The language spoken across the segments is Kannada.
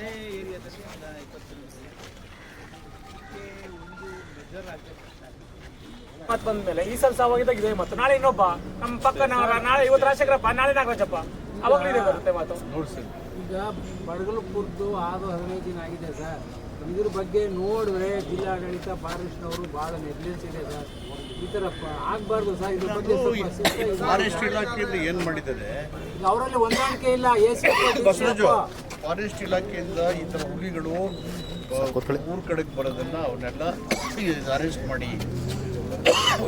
ಅದೇ ಏರಿಯಾದಲ್ಲಿ ಒಂದು ಇಪ್ಪತ್ತು ಇದಕ್ಕೆ ಒಂದು ಮೆಜರ್ ಆಗಬೇಕು ಮತ್ ಬಂದ್ಮೇಲೆ ಈ ಸಲ ಸಾವಾಗಿದ್ದಾಗ ಇದೆ ಮತ್ತು ನಾಳೆ ಇನ್ನೊಬ್ಬ. ನಮ್ಮ ಪಕ್ಕ ನಾಳೆ ಇವತ್ತು ರಾಜಶೇಖರಪ್ಪ ನಾಳೆ ನಾಗರಾಜಪ್ಪ. ಅವಾಗಲೂ ಇದೆ ಬರುತ್ತೆ ಮಾತು. ಈಗ ಬಡಗಲು ಕುರ್ದು ಆದು ಹದಿನೈದು ದಿನ ಆಗಿದೆ ಸರ್. ಇದ್ರ ಬಗ್ಗೆ ನೋಡಿದ್ರೆ ಜಿಲ್ಲಾಡಳಿತ ಫಾರೆಸ್ಟ್ನವರು ಭಾಳ ನೆಗ್ಲೆನ್ಸ್ ಇದೆ ಸರ್. ಥರ ಫಾರೆಸ್ಟ್ ಇಲಾಖೆಯಿಂದ ಏನ್ ಮಾಡಿದ್ದಾರೆ? ಅವರಲ್ಲಿ ಹೊಂದಾಣಿಕೆ ಇಲ್ಲ. ಬಸವರಾಜು ಫಾರೆಸ್ಟ್ ಇಲಾಖೆಯಿಂದ ಈ ತರ ಹುಲಿಗಳು ಊರ್ ಕಡೆಗೆ ಬರೋದನ್ನ ಅವನ್ನೆಲ್ಲ ಅರೆಸ್ಟ್ ಮಾಡಿ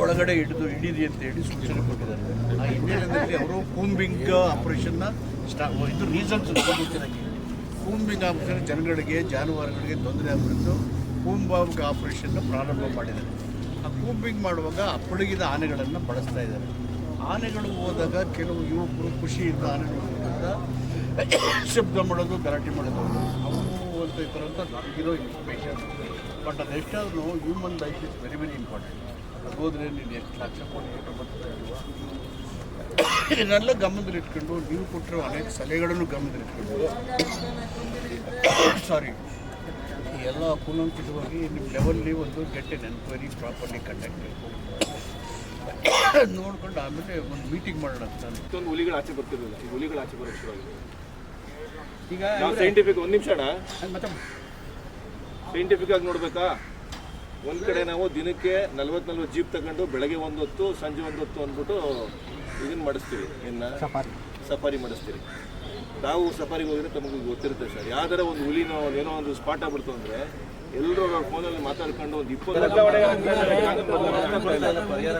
ಒಳಗಡೆ ಹಿಡಿದು ಹಿಡೀರಿ ಅಂತ ಹೇಳಿ ಸೂಚನೆ ಕೊಟ್ಟಿದ್ದಾರೆ. ಆ ಹಿನ್ನೆಲೆಯಲ್ಲಿ ಅವರು ಕೂಂಬಿಂಗ್ ಆಪರೇಷನ್ನ ಸ್ಟಾ ಇದು ರೀಸನ್ಸ್ ಕೂಂಬಿಂಗ್ ಆಪರೇಷನ್ ಜನಗಳಿಗೆ ಜಾನುವಾರುಗಳಿಗೆ ತೊಂದರೆ ಆಗ್ಬಿಟ್ಟು ಕೂಂಬಾಂಗ್ ಆಪರೇಷನ್ನ ಪ್ರಾರಂಭ ಮಾಡಿದ್ದಾರೆ. ಆ ಕೂಂಬಿಂಗ್ ಮಾಡುವಾಗ ಅಪ್ಪಳಗಿದ ಆನೆಗಳನ್ನು ಬಳಸ್ತಾ ಇದ್ದಾರೆ. ಆನೆಗಳು ಹೋದಾಗ ಕೆಲವು ಯುವಕರು ಖುಷಿಯಿಂದ ಆನೆಗಳು ಹೋದಾಗ ಶಬ್ದ ಮಾಡೋದು, ಗಲಾಟೆ ಮಾಡೋದು. ಅವು ಅಂತ ಈ ಥರ ಅಂತ ನನಗಿರೋ information but ಅದೆಷ್ಟಾದ್ರೂ human life is very very important ಅದು ಹೋದರೆ ನೀನು ಎಷ್ಟು ಲಕ್ಷ ಕೋಟಿ ಬರ್ತಾ ಬರ್ತಿದ್ದೀವ ಇದನ್ನೆಲ್ಲ ಗಮನದಲ್ಲಿಟ್ಕೊಂಡು ನೀವು ಕೊಟ್ಟಿರೋ ಅನೇಕ ಸಲಹೆಗಳನ್ನು ಗಮನದಲ್ಲಿಟ್ಕೊಂಡು ಸಾರಿ ಎಲ್ಲ ಕುಲಂಕಿತವಾಗಿ ನಿಮ್ಮ ಲೆವೆಲ್ಲಿ ಒಂದು get an enquiry properly conduct ನೋಡ್ಕೊಂಡು ಆಮೇಲೆ ಒಂದು ಮೀಟಿಂಗ್ ಮಾಡೋಣ ಅಂತ ಇಷ್ಟೊಂದು ಹುಲಿಗಳು ಆಚೆ ಬರ್ತಿರಲಿಲ್ಲ ಈ ಹುಲಿಗಳು ಆಚೆ ಬರೋಕ್ಕೆ ಶುರುವಾಗಿದೆ ಈಗ ನಾವು ಸೈಂಟಿಫಿಕ್ ಒಂದು ನಿಮಿಷ ಅಣ್ಣ. ಮತ್ತೆ ಸೈಂಟಿಫಿಕ್ ಆಗಿ ನೋಡ್ಬೇಕಾ? ಒಂದ್ ಕಡೆ ನಾವು ದಿನಕ್ಕೆ ನಲ್ವತ್ ನಲ್ವತ್ತು ಜೀಪ್ ತಗೊಂಡು ಬೆಳಗ್ಗೆ ಒಂದು ಹೊತ್ತು ಸಂಜೆ ಒಂದು ಹೊತ್ತು ಅಂದ್ಬಿಟ್ಟು ಇದನ್ನ ಮಾಡಿಸ್ತೀವಿ. ಇನ್ನ ಸಫಾರಿ. ಮಾಡಿಸ್ತೀವಿ ನಾವು ಸಫಾರಿಗೆ ಹೋಗಿದ್ರೆ ತಮಗೆ ಗೊತ್ತಿರುತ್ತೆ ಸರ್. ಯಾವ್ದಾರ ಒಂದು ಹುಲಿನೋ ಏನೋ ಒಂದು ಸ್ಪಾಟ್ ಆಗ್ಬಿಡ್ತು ಅಂದ್ರೆ ಎಲ್ಲರೂ ಅವ್ರ ಫೋನಲ್ಲಿ ಮಾತಾಡ್ಕೊಂಡು ಒಂದು ಇಪ್ಪತ್ತು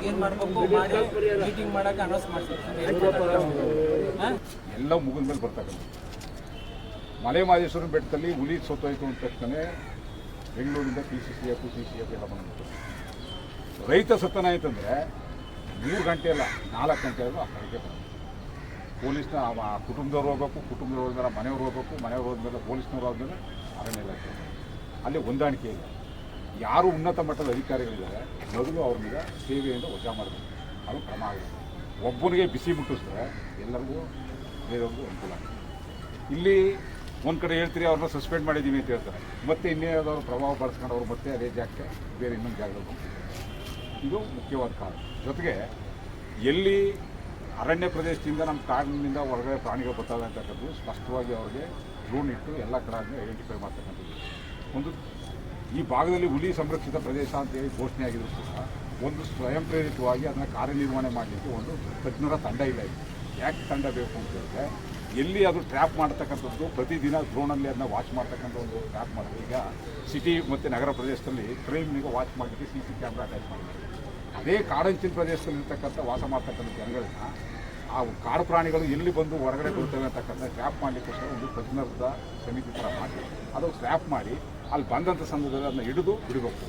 ಏನು ಮಾಡಬೇಕು? ಮೀಟಿಂಗ್ ಮಾಡಕ್ಕೆ ಅನೌನ್ಸ್ ಮಾಡ್ತಾರೆ ಎಲ್ಲ ಮುಗಿದ ಮೇಲೆ ಬರ್ತಕ್ಕಂಥ ಮಲೆ ಮಹದೇಶ್ವರನ ಬೆಟ್ಟದಲ್ಲಿ ಹುಲಿ ಸೊತ್ತೋಯ್ತು ಅಂತ ತಕ್ಷಣ ಬೆಂಗಳೂರಿಂದ P C C F C C F ಎಲ್ಲ ಬಂದ್ಬಿಟ್ಟು ರೈತ ಸತ್ತನ ಆಯ್ತಂದ್ರೆ ಮೂರು ಗಂಟೆ ಅಲ್ಲ ನಾಲ್ಕು ಗಂಟೆ ಅಲ್ಲ ಆ ಗಂಟೆ ಬರೋದು ಪೊಲೀಸ್ನ ಆ ಕುಟುಂಬದವ್ರು ಹೋಗ್ಬೇಕು, ಕುಟುಂಬದವ್ರು ಹೋದ್ಮೇಲೆ ಮನೆಯವ್ರು ಹೋಗ್ಬೇಕು, ಮನೆಯವ್ರು ಹೋದ್ಮೇಲೆ ಪೊಲೀಸ್ನವ್ರು ಹೋದ್ಮೇಲೆ ಅರಣ್ಯ ಇಲಾಖೆ. ಅಲ್ಲಿ ಹೊಂದಾಣಿಕೆ ಇದೆ. ಯಾರು ಉನ್ನತ ಮಟ್ಟದ ಅಧಿಕಾರಿಗಳಿದ್ದಾರೆ, ಮೊದಲು ಅವ್ರನ್ನ ಸೇವೆಯಿಂದ ವಜಾ ಮಾಡಬೇಕು. ಅದು ಕ್ರಮ ಆಗುತ್ತೆ ಒಬ್ಬನಿಗೆ ಬಿಸಿ ಮುಟ್ಟಿಸಿದ್ರೆ ಎಲ್ಲರಿಗೂ ಬೇರೆಯವ್ರಿಗೂ ಅನುಕೂಲ ಆಗ್ತದೆ. ಇಲ್ಲಿ ಒಂದು ಕಡೆ ಹೇಳ್ತೀರಿ, ಅವ್ರನ್ನ ಸಸ್ಪೆಂಡ್ ಮಾಡಿದ್ದೀನಿ ಅಂತ ಹೇಳ್ತಾರೆ. ಮತ್ತೆ ಇನ್ನೇನಾದ್ರು ಪ್ರಭಾವ ಬಳಸ್ಕೊಂಡು ಅವ್ರು ಮತ್ತೆ ಅದೇ ಜಾಗಕ್ಕೆ ಬೇರೆ ಇನ್ನೊಂದು ಜಾಗದಲ್ಲಿ. ಇದು ಮುಖ್ಯವಾದ ಕಾರಣ. ಜೊತೆಗೆ ಎಲ್ಲಿ ಅರಣ್ಯ ಪ್ರದೇಶದಿಂದ ನಮ್ಮ ಕಾಡಿನಿಂದ ಹೊರಗಡೆ ಪ್ರಾಣಿಗಳು ಬರ್ತವೆ ಸ್ಪಷ್ಟವಾಗಿ ಅವ್ರಿಗೆ ಡ್ರೋನ್ ಇಟ್ಟು ಎಲ್ಲ ಕಡೆ ಐಡೆಂಟಿಫೈ ಮಾಡ್ತಕ್ಕಂಥದ್ದು. ಒಂದು ಈ ಭಾಗದಲ್ಲಿ ಹುಲಿ ಸಂರಕ್ಷಿತ ಪ್ರದೇಶ ಅಂತೇಳಿ ಘೋಷಣೆ ಆಗಿದ್ರು ಕೂಡ ಒಂದು ಸ್ವಯಂ ಪ್ರೇರಿತವಾಗಿ ಅದನ್ನು ಕಾರ್ಯನಿರ್ವಹಣೆ ಮಾಡಲಿಕ್ಕೆ ಒಂದು ತಜ್ಞರ ತಂಡ ಇಲ್ಲ ಇದೆ. ಯಾಕೆ ತಂಡ ಬೇಕು ಅಂತ ಹೇಳಿದ್ರೆ, ಎಲ್ಲಿ ಅದು ಟ್ರ್ಯಾಪ್ ಮಾಡ್ತಕ್ಕಂಥದ್ದು, ಪ್ರತಿದಿನ ಡ್ರೋನಲ್ಲಿ ಅದನ್ನ ವಾಚ್ ಮಾಡ್ತಕ್ಕಂಥ ಒಂದು ಟ್ರ್ಯಾಪ್ ಮಾಡ್ತಾರೆ ಈಗ ಸಿಟಿ ಮತ್ತು ನಗರ ಪ್ರದೇಶದಲ್ಲಿ ಕ್ರೈಮ್ನಿಗೆ ವಾಚ್ ಮಾಡಲಿಕ್ಕೆ ಸಿ ಸಿ ಕ್ಯಾಮ್ರಾ ಅಟ್ಯಾಚ್ ಮಾಡಿದ್ದಾರೆ. ಅದೇ ಕಾಡಂಚಿನ ಪ್ರದೇಶದಲ್ಲಿ ಇರ್ತಕ್ಕಂಥ ವಾಸ ಮಾಡ್ತಕ್ಕಂಥ ಜನಗಳನ್ನ ಆ ಕಾಡು ಪ್ರಾಣಿಗಳು ಎಲ್ಲಿ ಬಂದು ಹೊರಗಡೆ ಬರ್ತವೆ ಅಂತಕ್ಕಂಥ ಟ್ರ್ಯಾಪ್ ಮಾಡಲಿಕ್ಕೋಸ್ಕರ ಒಂದು ತಜ್ಞರದ ಸಮಿತಿ ಥರ ಮಾಡಿ ಅದು ಸ್ಟ್ಯಾಪ್ ಮಾಡಿ ಅಲ್ಲಿ ಬಂದಂಥ ಸಂದರ್ಭದಲ್ಲಿ ಅದನ್ನ ಹಿಡಿದು ಬಿಡಬೇಕು.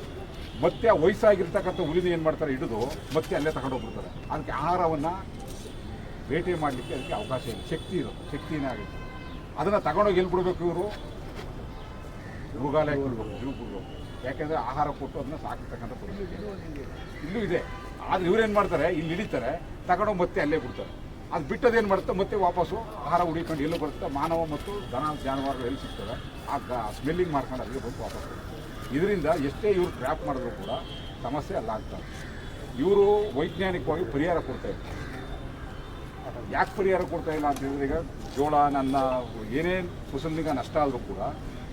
ಮತ್ತೆ ಆ ವಯಸ್ಸಾಗಿರ್ತಕ್ಕಂಥ ಹುಲಿನ ಏನು ಮಾಡ್ತಾರೆ, ಹಿಡಿದು ಮತ್ತೆ ಅಲ್ಲೇ ತಗೊಂಡು ಹೋಗ್ಬಿಡ್ತಾರೆ. ಅದಕ್ಕೆ ಆಹಾರವನ್ನು ಬೇಟೆ ಮಾಡಲಿಕ್ಕೆ ಅದಕ್ಕೆ ಅವಕಾಶ ಇದೆ ಶಕ್ತಿ ಇರುತ್ತೆ ಶಕ್ತಿನೇ ಆಗುತ್ತೆ. ಅದನ್ನು ತಗೊಂಡೋಗಿ ಎಲ್ಲಿ ಬಿಡಬೇಕು ಇವರು? ಮೃಗಾಲಯಕ್ಕೆ ಬಿಡಬೇಕು ಜೂ ಬಿಡಬೇಕು. ಯಾಕೆಂದರೆ ಆಹಾರ ಕೊಟ್ಟು ಅದನ್ನ ಸಾಕಿರ್ತಕ್ಕಂಥ ಪರಿಸ್ಥಿತಿ. ಇಲ್ಲೂ ಇದೆ. ಆದರೆ ಏನು ಮಾಡ್ತಾರೆ? ಇಲ್ಲಿ ಹಿಡಿತಾರೆ ತಗೊಂಡೋಗಿ ಮತ್ತೆ ಅಲ್ಲೇ ಬಿಡ್ತಾರೆ. ಅದು ಬಿಟ್ಟದೇನು ಮಾಡುತ್ತೆ? ಮತ್ತೆ ವಾಪಸ್ಸು ಆಹಾರ ಹುಡಿಕೊಂಡು ಎಲ್ಲೂ ಬರುತ್ತೆ. ಮಾನವ ಮತ್ತು ದನ ಜಾನುವಾರುಗಳು ಎಲ್ಲಿ ಸಿಗ್ತವೆ? ಆ ಸ್ಮೆಲ್ಲಿಂಗ್ ಮಾಡ್ಕೊಂಡು ಅಲ್ಲಿಗೆ ಬಂದು ವಾಪಸ್ ಇದರಿಂದ ಎಷ್ಟೇ ಇವರು ಟ್ರ್ಯಾಪ್ ಮಾಡಿದ್ರು ಕೂಡ ಸಮಸ್ಯೆ ಅಲ್ಲಾಗ್ತಾರೆ ಇವರು ವೈಜ್ಞಾನಿಕವಾಗಿ ಪರಿಹಾರ ಕೊಡ್ತಾ ಇದ್ದಾರೆ ಯಾಕೆ ಪರಿಹಾರ ಕೊಡ್ತಾ ಇಲ್ಲ ಅಂತ ಹೇಳಿದ್ರೆ ಈಗ ಜೋಳ ನನ್ನ ಏನೇನು ಫಸಲಿಗೆ ನಷ್ಟ ಆದರೂ ಕೂಡ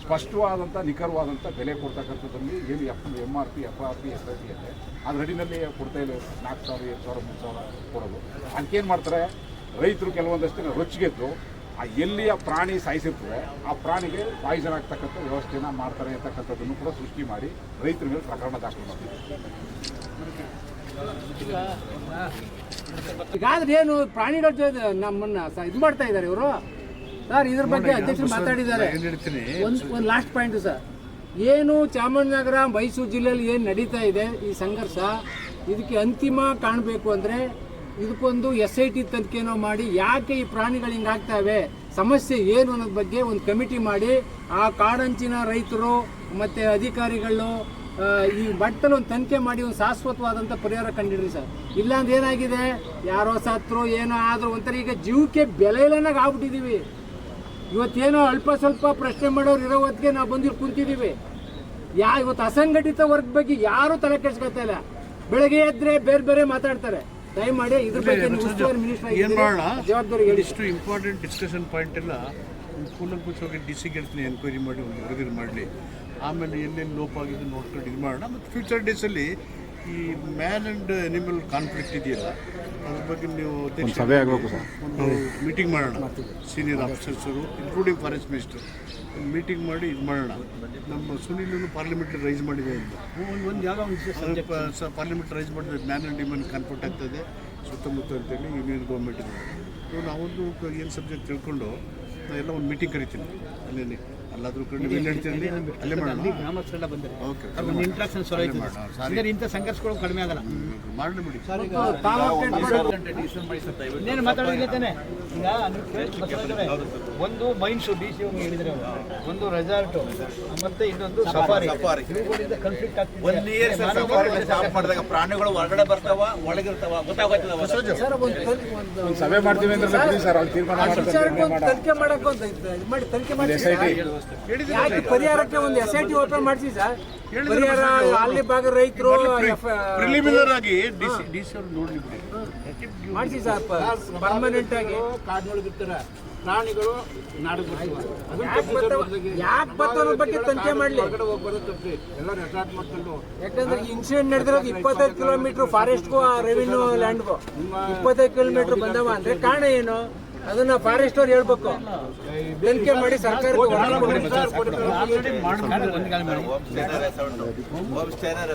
ಸ್ಪಷ್ಟವಾದಂಥ ನಿಖರವಾದಂಥ ಬೆಲೆ ಕೊಡ್ತಕ್ಕಂಥದ್ದಲ್ಲಿ ಏನು F M R P F R P S R P ಅಂತೆ ಅದು ರೆಡಿನಲ್ಲಿ ಕೊಡ್ತಾ ಇಲ್ಲ ನಾಲ್ಕು ಸಾವಿರ ಎರಡು ಸಾವಿರ, ಮೂರು ಸಾವಿರ ಕೊಡೋದು. ಅದಕ್ಕೇನು ಮಾಡ್ತಾರೆ? ರೈತರು ಕೆಲವೊಂದಷ್ಟು ರೊಚ್ಚಿಗೆದ್ದು ಆ ಎಲ್ಲಿಯ ಪ್ರಾಣಿ ಸಾಯಿಸಿರ್ತವೆ ಆ ಪ್ರಾಣಿಗೆ ಪಾಯ್ಸನ್ ಆಗ್ತಕ್ಕಂಥ ವ್ಯವಸ್ಥೆನ ಮಾಡ್ತಾರೆ ಅಂತಕ್ಕಂಥದ್ದನ್ನು ಕೂಡ ಸೃಷ್ಟಿ ಮಾಡಿ ರೈತರ ಮೇಲೆ ಪ್ರಕರಣ ದಾಖಲು ಮಾಡ್ತಾರೆ. ಈಗಾದ್ರೆ ಏನು ಪ್ರಾಣಿಗಳ ಜೊತೆ ನಮ್ಮನ್ನ ಇದು ಮಾಡ್ತಾ ಇದ್ದಾರೆ ಇವರು. ಸರ್ ಇದ್ರ ಬಗ್ಗೆ ಅಧ್ಯಕ್ಷರು ಮಾತಾಡಿದ್ದಾರೆ. ಒಂದು ಒಂದು ಲಾಸ್ಟ್ ಪಾಯಿಂಟ್ ಸರ್. ಏನು ಚಾಮರಾಜನಗರ ಮೈಸೂರು ಜಿಲ್ಲೆಯಲ್ಲಿ ಏನು ನಡೀತಾ ಇದೆ ಈ ಸಂಘರ್ಷ? ಇದಕ್ಕೆ ಅಂತಿಮ ಕಾಣಬೇಕು ಅಂದರೆ ಇದಕ್ಕೊಂದು ಎಸ್ ಐ ಟಿ ತನಿಖೆನೋ ಮಾಡಿ ಯಾಕೆ ಈ ಪ್ರಾಣಿಗಳು ಹಿಂಗಾಗ್ತವೆ ಸಮಸ್ಯೆ ಏನು ಅನ್ನೋದ್ರ ಬಗ್ಗೆ ಒಂದು ಕಮಿಟಿ ಮಾಡಿ ಆ ಕಾಡಂಚಿನ ರೈತರು ಮತ್ತು ಅಧಿಕಾರಿಗಳು ಈ ಬಟ್ಟಲು ಒಂದು ತನಿಖೆ ಮಾಡಿ ಒಂದು ಶಾಶ್ವತವಾದಂಥ ಪರಿಹಾರ ಕಂಡಿಡ್ರಿ ಸರ್. ಇಲ್ಲಾಂದ್ರೆ ಏನಾಗಿದೆ? ಯಾರೋ ಸತ್ರು ಏನೋ ಆದರೂ ಒಂಥರ ಈಗ ಜೀವಕ್ಕೆ ಬೆಲೆ ಇಲ್ಲನಾಗ ಆಗ್ಬಿಟ್ಟಿದ್ದೀವಿ ಇವತ್ತೇನೋ ಅಲ್ಪ ಸ್ವಲ್ಪ ಪ್ರಶ್ನೆ ಮಾಡೋರು ಇರೋ ಹೊತ್ತಿಗೆ ನಾವು ಬಂದಿರು ಕುಂತಿದ್ದೀವಿ ಯಾ ಇವತ್ತು ಅಸಂಘಟಿತ ವರ್ಗ ಬಗ್ಗೆ ಯಾರು ತಲೆ ಕೆಡ್ಸ್ಕೊತಾ ಇಲ್ಲ. ಬೆಳಗ್ಗೆ ಎದ್ರೆ ಬೇರೆ ಬೇರೆ ಮಾತಾಡ್ತಾರೆ. ದಯಮಾಡಿ ಇದ್ರ ಬಗ್ಗೆ ಜವಾಬ್ದಾರಿ ಇಷ್ಟು ಇಂಪಾರ್ಟೆಂಟ್ ಡಿಸ್ಕಷನ್ ಪಾಯಿಂಟ್ ಎಲ್ಲ ಕೂಲಂಕುಷವಾಗಿ ಡಿ ಸಿ ಹೇಳ್ತೀನಿ ಎನ್ಕ್ವೈರಿ ಮಾಡಿ ಒಂದು ವರದಿ ಮಾಡಲಿ. ಆಮೇಲೆ ಎಲ್ಲೆಲ್ಲಿ ಲೋಪ ಆಗಿದ್ದು ನೋಡ್ಕೊಂಡು ಇದು ಮಾಡೋಣ ಮತ್ತು ಫ್ಯೂಚರ್ ಡೇಸಲ್ಲಿ ಈ ಮ್ಯಾನ್ ಆ್ಯಂಡ್ ಅನಿಮಲ್ ಕಾನ್ಫ್ಲಿಕ್ಟ್ ಇದೆಯಲ್ಲ ಅದ್ರ ಬಗ್ಗೆ ನೀವು ಅಧ್ಯಕ್ಷ ಸಭೆ ಆಗಬೇಕು ಸರ್. ಒಂದು ಮೀಟಿಂಗ್ ಮಾಡೋಣ. ಸೀನಿಯರ್ ಆಫೀಸರ್ಸರು ಇನ್ಕ್ಲೂಡಿಂಗ್ ಫಾರೆಸ್ಟ್ ಮಿನಿಸ್ಟರ್ ಒಂದು ಮೀಟಿಂಗ್ ಮಾಡಿ ಇದು ಮಾಡೋಣ. ನಮ್ಮ ಸುನೀಲನ್ನು ಪಾರ್ಲಿಮೆಂಟ್ ರೈಸ್ ಮಾಡಿದೆ ಒಂದು ಒಂದು ಯಾವ ಪಾರ್ಲಿಮೆಂಟ್ ರೈಸ್ ಮಾಡಿದ್ರೆ ಮ್ಯಾನ್ ಆ್ಯಂಡ್ ಡಿಮನ್ ಕಾನ್ಫ್ಲಿಕ್ಟ್ ಆಗ್ತದೆ. ಸುತ್ತಮುತ್ತ ಅಂತೇಳಿ ಯೂನಿಯನ್ ಗೌರ್ಮೆಂಟ್ ನಾವೊಂದು ಏನು ಸಬ್ಜೆಕ್ಟ್ ತಿಳ್ಕೊಂಡು ನಾ ಎಲ್ಲ ಒಂದು ಮೀಟಿಂಗ್ ಕರಿತೀನಿ. ಅಲ್ಲೇ ಕಡೆ ಅಲ್ಲೇ ಮಾಡೋಣ? ಗ್ರಾಮಸ್ಥರೆಲ್ಲ ಬಂದರೆ ಓಕೆ ಒಂದು ಇಂಟ್ರಾಕ್ಷನ್ ಇಂಥ ಸಂಘರ್ಷಗಳು ಕಡಿಮೆ ಆಗಲ್ಲ. ಮಾಡಲಿ ಬಿಡಿ. ಮಾತಾಡೋದಿಲ್ಲ ತಾನೆ? ಈಗ ಒಂದು ಮೈನ್ಸ್ ಡಿ ಸಿ ಹೇಳಿದ್ರೆ. ಒಂದು ರೆಸಾರ್ಟ್ ಮತ್ತೆ ಇನ್ನೊಂದು ಸಫಾರಿ. ಇವುಗಳಿಂದ ಕನ್ಫ್ಲಿಕ್ಟ್ ಆಗ್ತದೆ. ಒಂದ್ ಇಯರ್ ಸ್ಟಾಪ್ ಮಾಡಿದಾಗ ಪ್ರಾಣಿಗಳು ಹೊರಗಡೆ ಬರ್ತಾವ ಒಳಗಿರ್ತಾವ ಗೊತ್ತಾಗೋಯ್ತದ ಸರ್ ಒಂದು ಒಂದು ಸಭೆ ಮಾಡ್ತೀವಿ ಅಂದ್ರೆ ಬಿಡಿ ಸರ್ ಅಲ್ಲಿ ತೀರ್ಮಾನ ತನಿಖೆ ಮಾಡಕ್ಕೆ ಒಂದು ಇದು ಮಾಡಿ ತನಿಖೆ ಮಾಡಿ ಪರಿಹಾರಕ್ಕೆ ಒಂದು ಎಸ್ ಐ ಟಿ ಓಪನ್ ಮಾಡಿಸಿ ಸರ್? ಪರಿಹಾರ ಅಲ್ಲಿ ಭಾಗ ರೈತರು ಪ್ರಿಲಿಮಿನರ್ ಆಗಿ ಡಿ ಸಿ ಅವ್ರು ನೋಡ್ಲಿ ಬಿಡಿ ಮಾಡಿಸಿ ಸರ್ ಪರ್ಮನೆಂಟ್ ಆಗಿ. ಕಾಡಿನೊಳಗಿರ್ತಾರೆ. ಪ್ರಾಣಿಗಳು ನಾಡು ಯಾಕೆ ಯಾಕೆ ಬತ್ತೋದ್ರ ಬಗ್ಗೆ ತನಿಖೆ ಮಾಡಲಿ. ಎಲ್ಲ ರೆಸಾರ್ಟ್ ಮಾಡ್ಕೊಂಡು ಯಾಕಂದ್ರೆ ಇನ್ಸಿಡೆಂಟ್ ನಡೆದಿರೋದು ಇಪ್ಪತ್ತೈದು ಕಿಲೋಮೀಟರ್ ಫಾರೆಸ್ಟ್ಗೂ ರೆವಿನ್ಯೂ ಲ್ಯಾಂಡ್ಗೂ ಇಪ್ಪತ್ತೈದು ಕಿಲೋಮೀಟರ್ ಬಂದವ ಅಂದ್ರೆ ಕಾರಣ ಏನು? ಅದನ್ನ ಫಾರೆಸ್ಟ್ ಅವ್ರು ಹೇಳ್ಬೇಕು. ಬೆಂಕಿ ಮಾಡಿ ಸರ್ಕಾರ ಹೋಮ್ ಸ್ಟೇನ